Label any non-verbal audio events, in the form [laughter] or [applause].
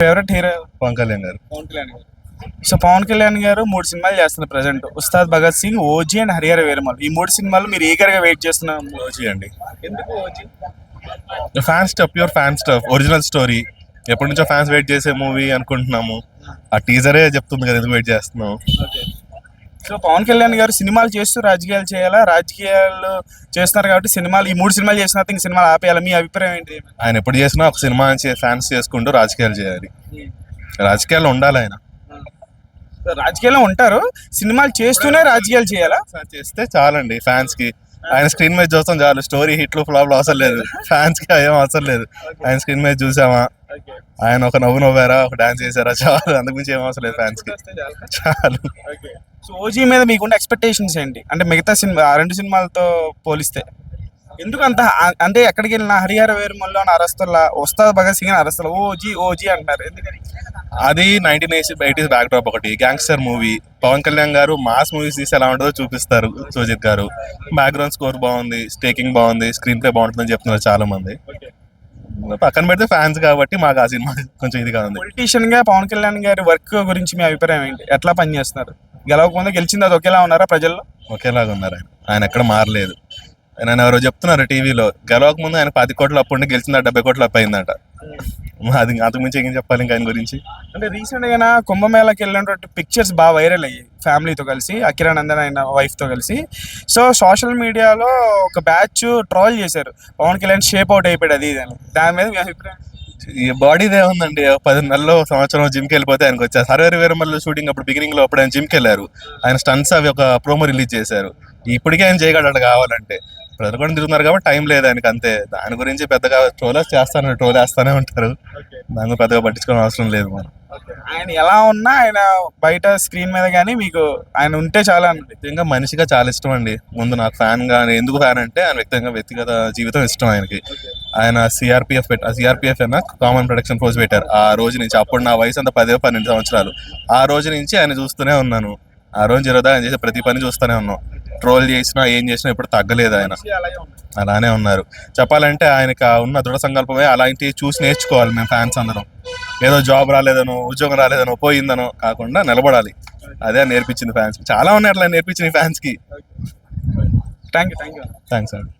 Favourite hero Pawan Kalyan గారు. పవన్ కళ్యాణ్ గారు. So Pawan Kalyan గారు మూడు సినిమాలు చేస్తున్నారు present Ustaad Bhagat Singh OG and Harihara Veeramallu. ఈ మూడు సినిమాలు మీరు ఈగర్గా వెయిట్ చేస్తున్న ఓజీ అండి. ఎందుకు OG? Fan stuff pure fan stuff original story ఎప్పటి నుంచో ఫ్యాన్స్ వెయిట్ చేసే మూవీ అనుకుంటున్నాము. ఆ టీజరే చెప్తుంది కదా ఎందుకు వెయిట్ చేస్తున్నాం సో పవన్ కళ్యాణ్ గారు సినిమాలు చేస్తూ రాజకీయాలు చేయాలా? రాజకీయాలు చేస్తున్నారు కాబట్టి సినిమాలు ఈ మూడు సినిమాలు చేసిన తర్వాత ఇంక సినిమాలు ఆపేయాలి? మీ అభిప్రాయం ఏంటి? ఆయన ఎప్పుడు చేసినా ఒక సినిమా ఫ్యాన్స్ చేసుకుంటూ రాజకీయాలు చేయాలి. రాజకీయాల్లో ఉండాలి ఆయన. సో రాజకీయాల్లో ఉంటారు. సినిమాలు చేస్తూనే రాజకీయాలు చేయాలా? చేస్తే చాలండి ఫ్యాన్స్కి ఆయన స్క్రీన్ మీద చూస్తాం చాలు. స్టోరీ హిట్లు ఫ్లాప్లు అవసరం లేదు. [laughs] ఫ్యాన్స్కి ఏం అవసరం లేదు. ఆయన స్క్రీన్ మీద చూసామా? ఆయన ఒక నవ్వు నవ్వారా? ఒక డాన్స్ చేశారా? చాలు. అంతకుమించి ఏం అవసరం లేదు ఫ్యాన్స్కి చాలు. సో ఓజీ మీద మీకున్న ఎక్స్పెక్టేషన్స్ ఏంటి? అంటే మిగతా సినిమా రెండు సినిమాలతో పోలిస్తే. ఎందుకు అంత అంటే ఎక్కడికి వెళ్ళినా హరిహర వేరుమల్లో అరస్తుల్లా వస్తాద్ భగత్ సింగ్ అరస్తుల్లా ఓజీ ఓజీ అంటారు ఎందుకని? అది నైన్టీన్ ఎయిటీస్ బ్యాక్ డ్రాప్ ఒకటి. గ్యాంగ్స్టర్ మూవీ పవన్ కళ్యాణ్ గారు మాస్ మూవీస్ తీసి ఎలా ఉంటుందో చూపిస్తారు సుజిత్ గారు. బ్యాక్గ్రౌండ్ స్కోర్ బాగుంది స్టేకింగ్ బాగుంది స్క్రీన్ ప్లే బాగుంటుందని చెప్తున్నారు చాలా మంది పక్కన పెడితే ఫ్యాన్స్ కాబట్టి మాకు ఆ సినిమా [laughs] కొంచెం ఇదిగా ఉంది. పొలిటీషియన్గా పవన్ కళ్యాణ్ గారి వర్క్ గురించి మీ అభిప్రాయం ఏంటి? ఎట్లా పనిచేస్తున్నారు? గెలవకముందు గెలిచింది అది ఒకేలా ఉన్నారా ప్రజల్లో? ఒకేలాగా ఉన్నారు ఆయన. ఆయన ఎక్కడ మారలేదు. ఆయన ఎవరో చెప్తున్నారు టీవీలో గెలవక ముందు ఆయన పది కోట్ల అప్పు ఉండి గెలిచిందా డెబ్బై కోట్ల అప్పు అయిందట. అది అంతకు మించి ఏం చెప్పాలి ఇంకా ఆయన గురించి? అంటే రీసెంట్గా కుంభమేళకి వెళ్ళినటువంటి పిక్చర్స్ బాగా వైరల్ అయ్యాయి ఫ్యామిలీతో కలిసి అకిరానందన్ ఆయన వైఫ్తో కలిసి. సో సోషల్ మీడియాలో ఒక బ్యాచ్ ట్రోల్ చేశారు. పవన్ కళ్యాణ్ షేప్ అవుట్ అయిపోయాడు అది ఇది అని. దాని మీద మీ అభిప్రాయం? ఈ బాడీదే ఉందండి పది నెలల్లో సంవత్సరం జిమ్కి వెళ్ళిపోతే ఆయనకు వచ్చారు సర్వేరు వేరమల్లి షూటింగ్ అప్పుడు బిగినింగ్లో అప్పుడు ఆయన జిమ్కి వెళ్ళారు. ఆయన స్టన్స్ అవి ఒక ప్రోమో రిలీజ్ చేశారు. ఇప్పటికే ఆయన చేయగలడు కావాలంటే. ప్రజలు కూడా తిరుగుతున్నారు కాబట్టి టైం లేదు ఆయనకి అంతే. దాని గురించి పెద్దగా ట్రోలర్స్ చేస్తాను ట్రోల్ వేస్తానే ఉంటారు. దాని పెద్దగా పట్టించుకోవడం అవసరం లేదు మనం. ఆయన ఎలా ఉన్నా ఆయన బయట స్క్రీన్ మీద కానీ మీకు ఆయన ఉంటే చాలా వ్యక్తిగతంగా మనిషిగా చాలా ఇష్టం అండి. ముందు నాకు ఫ్యాన్గా ఎందుకు ఫ్యాన్ అంటే ఆయన వ్యక్తిగతంగా వ్యక్తిగత జీవితం ఇష్టం ఆయనకి. ఆయన సిఆర్పిఎఫ్ పెట్ సిఆర్పిఎఫ్ అయినా కామన్ ప్రొటెక్షన్ ఫోర్స్ పెట్టారు. ఆ రోజు నుంచి అప్పుడు నా వయసు అంతా పదే పన్నెండు సంవత్సరాలు. ఆ రోజు నుంచి ఆయన చూస్తూనే ఉన్నాను. ఆ రోజు జరగదా ఆయన చేసే ప్రతి పని చూస్తూనే ఉన్నాం. ట్రోల్ చేసినా ఏం చేసినా ఎప్పుడు తగ్గలేదు ఆయన. అలానే ఉన్నారు. చెప్పాలంటే ఆయనకి ఉన్న దృఢ సంకల్పమే అలాంటివి చూసి నేర్చుకోవాలి మేము ఫ్యాన్స్ అందరం. ఏదో జాబ్ రాలేదనో ఉద్యోగం రాలేదనో పోయిందనో కాకుండా నిలబడాలి. అదే నేర్పించింది ఫ్యాన్స్ చాలా ఉన్నాయి అట్లా నేర్పించింది ఫ్యాన్స్కి. Thank you thank you thanks అండి